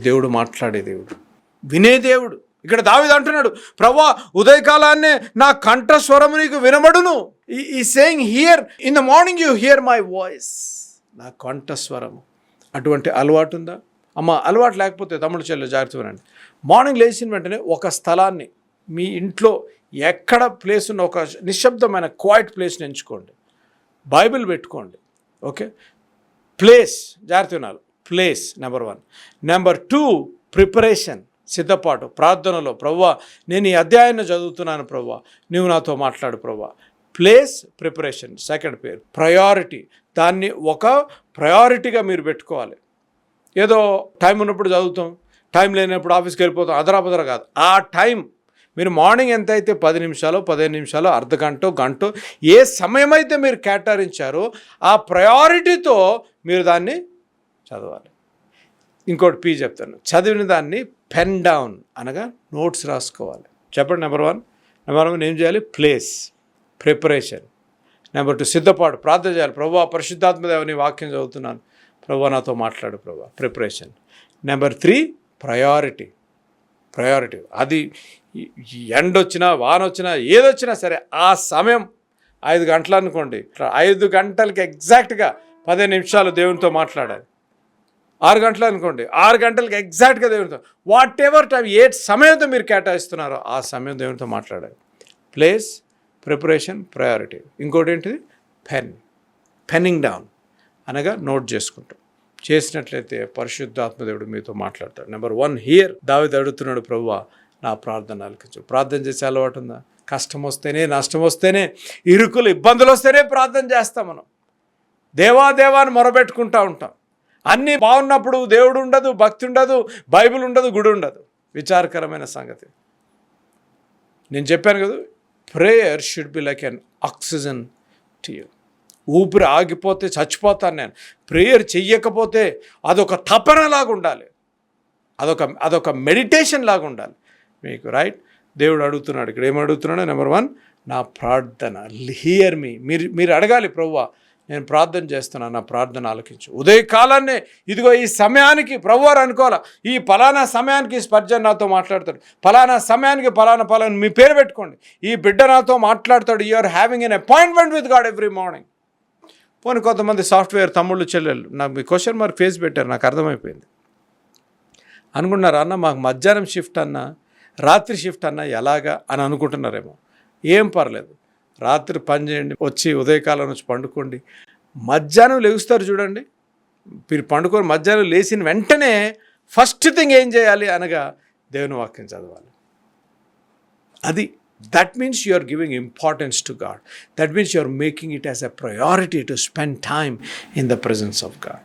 దేవుడు మాట్లాడే దేవుడు. వినే దేవుడు. ఇక్కడ దావిది అంటున్నాడు ప్రవ్వా ఉదయకాలాన్నే నా కంఠస్వరము నీకు వినబడును. ఈ saying hear in the morning you hear my voice నా కంఠస్వరము. అటువంటి అలవాటు ఉందా? అమ్మ అలవాటు లేకపోతే తమ్ముడు చెల్లెలు జాగ్రత్త వినండి. మార్నింగ్ లేచిన వెంటనే ఒక స్థలాన్ని మీ ఇంట్లో ఎక్కడ ప్లేస్ ఉన్న ఒక నిశ్శబ్దమైన క్వైట్ ప్లేస్ని ఎంచుకోండి. బైబిల్ పెట్టుకోండి. ఓకే ప్లేస్ జాగ్రత్త వినాలి. Place number one number two preparation సిద్ధపాటు ప్రార్థనలో ప్రవ్వా నేను ఈ అధ్యాయాన్ని చదువుతున్నాను ప్రవ్వా నువ్వు నాతో మాట్లాడు ప్రవ్వా. ప్లేస్ ప్రిపరేషన్ సెకండ్ పేరు ప్రయారిటీ దాన్ని ఒక ప్రయారిటీగా మీరు పెట్టుకోవాలి. ఏదో టైం ఉన్నప్పుడు చదువుతాం టైం లేనప్పుడు ఆఫీస్కి వెళ్ళిపోతాం అదరాబదర కాదు. ఆ టైం మీరు మార్నింగ్ ఎంత అయితే పది నిమిషాలు పదిహేను నిమిషాలు అర్ధ గంట గంట ఏ సమయం అయితే మీరు కేటాయించారో ఆ ప్రయారిటీతో మీరు దాన్ని చదవాలి. ఇంకోటి పీ చెప్తాను. చదివిన దాన్ని పెన్ డౌన్ అనగా నోట్స్ రాసుకోవాలి. చెప్పండి నెంబర్ వన్. నెంబర్ వన్ ఏం చేయాలి? Place preparation. నెంబర్ టూ సిద్ధపాటు ప్రార్థన చేయాలి. ప్రభా పరిశుద్ధాత్మదేవని వాక్యం చదువుతున్నాను. ప్రభా నాతో మాట్లాడు Prabha. Preparation. Number three priority. Priority. అది ఎండ వచ్చినా వాన వచ్చినా ఏదొచ్చినా సరే ఆ సమయం ఐదు గంటలు అనుకోండి. ఐదు గంటలకి ఎగ్జాక్ట్గా పదిహేను నిమిషాలు దేవునితో మాట్లాడాలి. ఆరు గంటలు అనుకోండి. ఆరు గంటలకు ఎగ్జాక్ట్గా దేవునితో వాట్ ఎవర్ టైం ఏ సమయంతో మీరు కేటాయిస్తున్నారో ఆ సమయం దేవునితో మాట్లాడాలి. ప్లేస్ ప్రిపరేషన్ ప్రయారిటీ ఇంకోటి ఏంటిది? పెన్ పెన్నింగ్ డౌన్ అనగా నోట్ చేసుకుంటాం. చేసినట్లయితే పరిశుద్ధాత్మదేవుడు మీతో మాట్లాడతాడు. నెంబర్ వన్ హియర్ దావిది అడుగుతున్నాడు ప్రభువ నా ప్రార్థన అలకించు ప్రార్థన చేసే అలవాటు ఉందా? కష్టం వస్తేనే నష్టం వస్తేనే ఇరుకులు ఇబ్బందులు వస్తేనే ప్రార్థన చేస్తాం మనం. దేవా మొరబెట్టుకుంటూ మొరబెట్టుకుంటా ఉంటాం. అన్నీ బాగున్నప్పుడు దేవుడు ఉండదు భక్తి ఉండదు బైబిల్ ఉండదు గుడి ఉండదు. విచారకరమైన సంగతి. నేను చెప్పాను కదా prayer should be like an oxygen to you ఊపిరి ఆగిపోతే చచ్చిపోతాను నేను. ప్రేయర్ చెయ్యకపోతే అదొక తపనలాగా ఉండాలి. అదొక అదొక మెడిటేషన్ లాగా ఉండాలి. మీకు రైట్ దేవుడు అడుగుతున్నాడు ఇక్కడ. ఏమడుగుతున్నాడు? నెంబర్ వన్ నా ప్రార్థన. హియర్ మీ మీరు మీరు అడగాలి ప్రవ్వా నేను ప్రార్థన చేస్తున్నాను నా ప్రార్థన ఆలకించు. ఉదయకాలాన్నే ఇదిగో ఈ సమయానికి ప్రభువారు అనుకోవాలా ఈ పలానా సమయానికి స్పర్జన్ నాతో మాట్లాడతాడు పలానా సమయానికి పలానా పలానా మీ పేరు పెట్టుకోండి. ఈ బిడ్డ నాతో మాట్లాడతాడు you are having an appointment with God every morning పోనీ కొంతమంది సాఫ్ట్వేర్ తమ్ముళ్ళు చెల్లెళ్ళు నాకు మీ క్వశ్చన్ మార్క్ ఫేస్ పెట్టారు నాకు అర్థమైపోయింది. అనుకుంటున్నారు అన్న మాకు మధ్యాహ్నం షిఫ్ట్ అన్న రాత్రి షిఫ్ట్ అన్న ఎలాగా అని అనుకుంటున్నారేమో. ఏం పర్లేదు. రాత్రి పని చేయండి వచ్చి ఉదయకాలం నుంచి పండుకోండి. మధ్యాహ్నం లెగుస్తారు చూడండి. మీరు పండుకొని మధ్యాహ్నం లేచిన వెంటనే ఫస్ట్ థింగ్ ఏం చేయాలి అనగా దేవుని వాక్యం చదవాలి. అది that means you are giving importance to God that means you are making it as a priority to spend time in the presence of God